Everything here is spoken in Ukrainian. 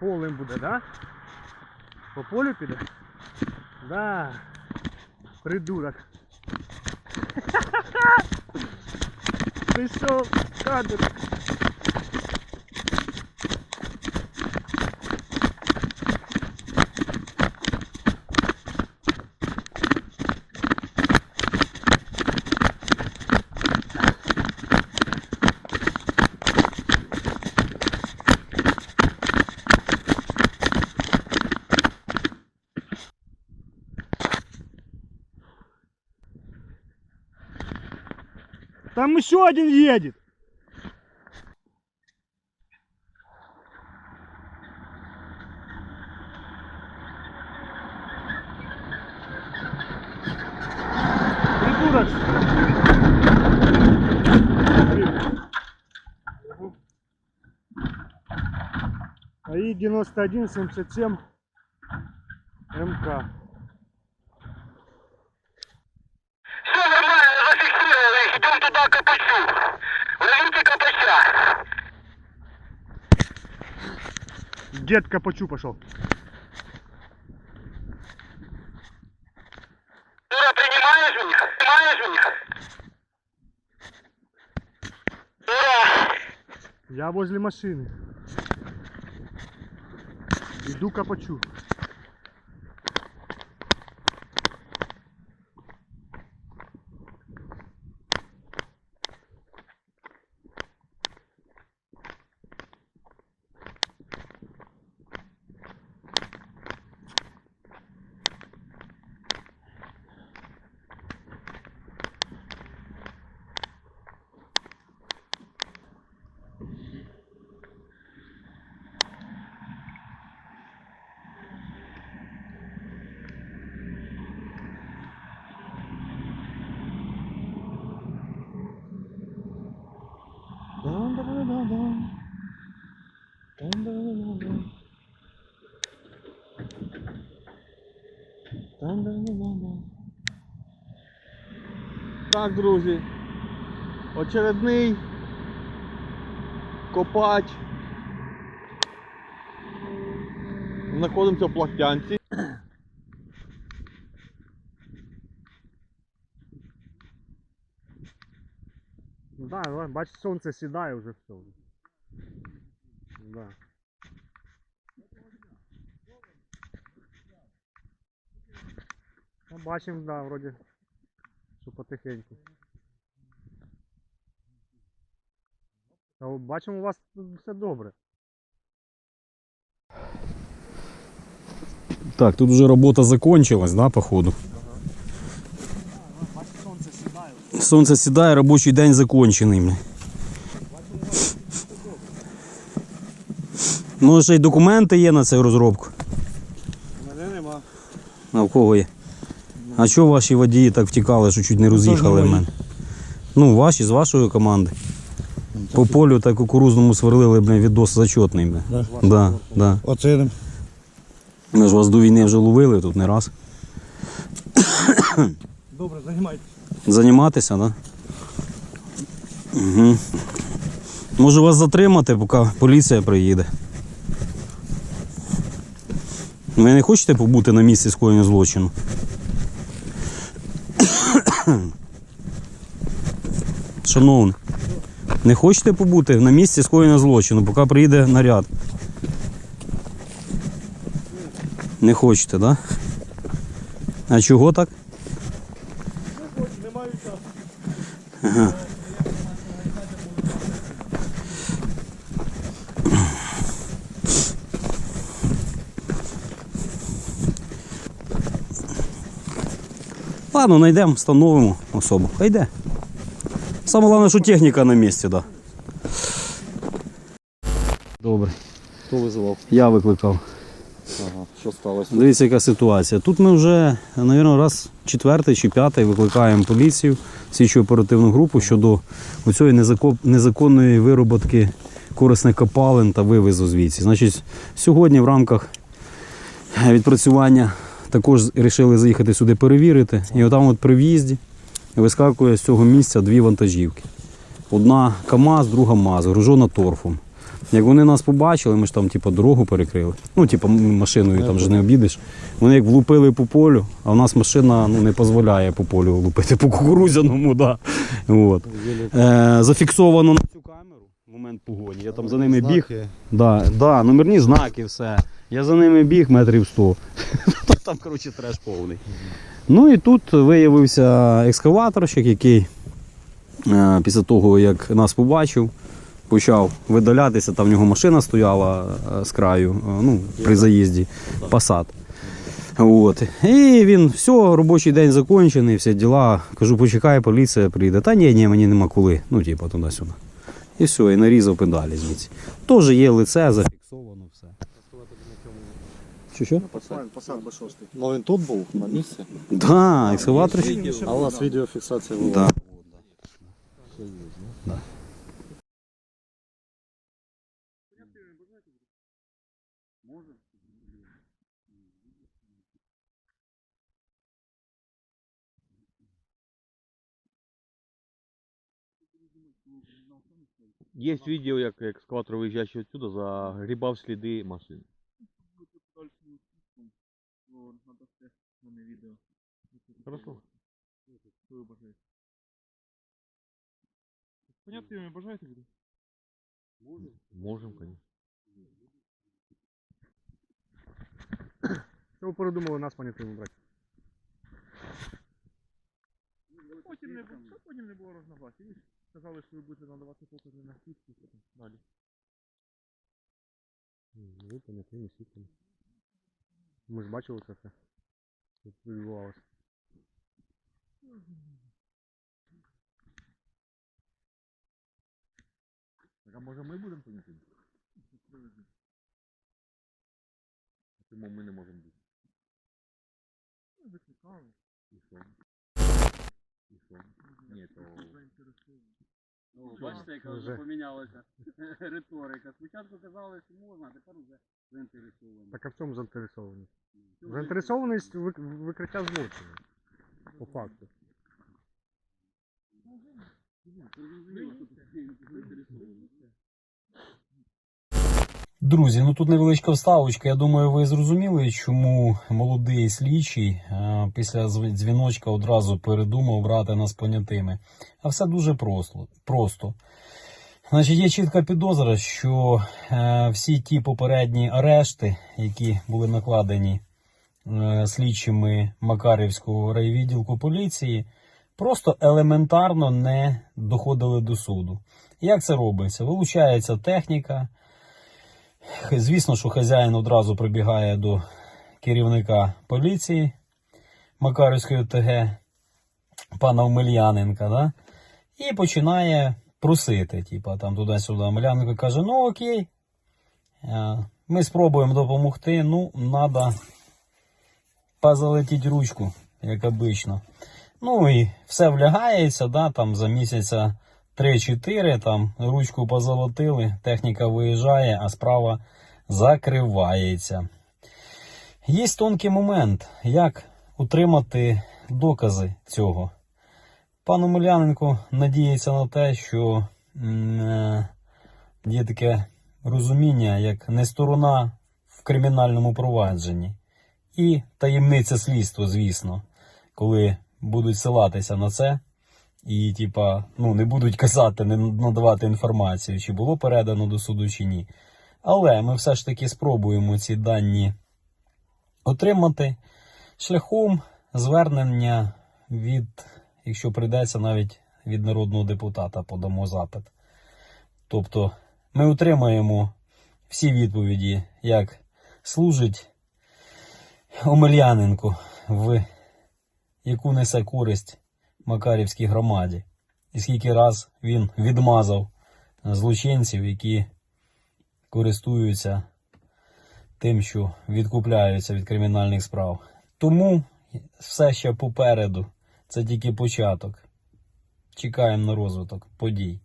полем буде, да? По полю піде? Да. Придурок. Пішов кадр. Там еще один едет. Придурок. АИ 9177 МК. Дед Капачу пошел. Дура, принимаешь меня? Принимаешь меня? Дура. Я возле машины. Иду копачу. Так, друзі. Очередний копач. Знаходимося в плахтянці. да, да, бачиш, сонце сідає вже все. Да. Ну, бачимо, да, вроді, що потихеньку. Та от бачимо, у вас тут все добре. Так, тут уже робота закончилась, да, походу. Сонце сідає, робочий день закончений. бля. Може ще й документи є на цю розробку. Мене нема. А в кого є? А чого ваші водії так втікали, що чуть не роз'їхали в мене? Ну, ваші, з вашої команди. По полю та кукурузному сверлили, бля, відос зачетний. Бля. Да. Да, да. Оціним. Ми ж вас до війни вже ловили тут не раз. Добре, займайтесь. Займатися, так? Угу. Можу вас затримати, поки поліція приїде. Ви не хочете побути на місці скоєння злочину? Шановний, не хочете побути на місці скоєння злочину, поки приїде наряд? Не хочете, так? Да? А чого так? Ладно, знайдемо, встановимо особу. Хай йде. Саме головне, що техніка на місці, так. Да. Добре. Хто визивав? Я викликав. Що сталося? Дивіться, яка ситуація. Тут ми вже, мабуть, раз четвертий чи п'ятий викликаємо поліцію, слідчу оперативну групу щодо цієї незаконної вироботки корисних копалин та вивезу звідси. Значить, сьогодні в рамках відпрацювання також вирішили заїхати сюди перевірити. І отам от при в'їзді вискакує з цього місця дві вантажівки. Одна КАМАЗ, друга МАЗ, гружена торфом. Як вони нас побачили, ми ж там, типу, дорогу перекрили. Ну, типу, машиною там же не обідеш. Вони як влупили по полю, а в нас машина ну, не дозволяє по полю лупити по кукурудзяному, да. От. Е, зафіксовано на цю камеру в момент погоні. Я там за ними біг. Да, да, номерні знаки, все. Я за ними біг метрів 100. Там, коротше, треш повний. Ну і тут виявився екскаваторщик, який е, після того, як нас побачив, почав видалятися. Там в нього машина стояла е, з краю, е, ну, при заїзді, посад. От. І він, все, робочий день закінчений, всі діла. Кажу, почекай, поліція прийде. Та ні, ні, мені нема коли. Ну, типу, туди-сюди. І все, і нарізав педалі звідси. Теж є лице, зафіксовано все. Що що? Посад Б6. Ну він тут був, на місці. Да, екскаватор. А у нас відеофіксація була. Да. Є відео, як екскаватор виїжджаючи відсюди, загрібав сліди машин. Хорошо. Понятно, ви бажаєте буде? Можем, конечно. Що ви передумали нас понятими брати? Потім не, було- потім не було розногласій. Сказали, що ви будете надавати покази на свідки далі. Ви понятими свідками. Ми ж бачили це все. Що тут відбувалося. Так, а може ми будемо понятими? Чому ми не можемо бути? Викликали. І що? Ні, то... Ну, бачите, яка Вже. помінялася риторика. Спочатку казали, що можна, а тепер вже заінтересовані. Так а в чому заінтересованість? Заінтересованість вик- викриття злочину. По факту. Зрозуміло, що тут заінтересовані. Друзі, ну тут невеличка вставочка. Я думаю, ви зрозуміли, чому молодий слідчий е, після дзвіночка одразу передумав брати нас понятими. А все дуже просто. просто. Значить, є чітка підозра, що е, всі ті попередні арешти, які були накладені е, слідчими Макарівського райвідділку поліції, просто елементарно не доходили до суду. Як це робиться? Вилучається техніка. Звісно, що хазяїн одразу прибігає до керівника поліції Макарівської ОТГ, пана Омельяненка, да? і починає просити, типа, там туди-сюди. Омельяненко каже: ну окей, е, ми спробуємо допомогти, ну, треба позалетіть ручку, як обично. Ну і все влягається, да, там за місяця 3-4, там ручку позолотили, техніка виїжджає, а справа закривається. Є тонкий момент, як утримати докази цього. Пан Омеляненко надіється на те, що е, є таке розуміння, як не сторона в кримінальному провадженні. І таємниця слідства, звісно, коли будуть силатися на це і, типа, ну, не будуть казати, не надавати інформацію, чи було передано до суду, чи ні. Але ми все ж таки спробуємо ці дані отримати шляхом звернення від, якщо прийдеться, навіть від народного депутата подамо запит. Тобто ми отримаємо всі відповіді, як служить Омельяненко, в яку несе користь Макарівській громаді, і скільки раз він відмазав злочинців, які користуються тим, що відкупляються від кримінальних справ. Тому все ще попереду. Це тільки початок. Чекаємо на розвиток подій.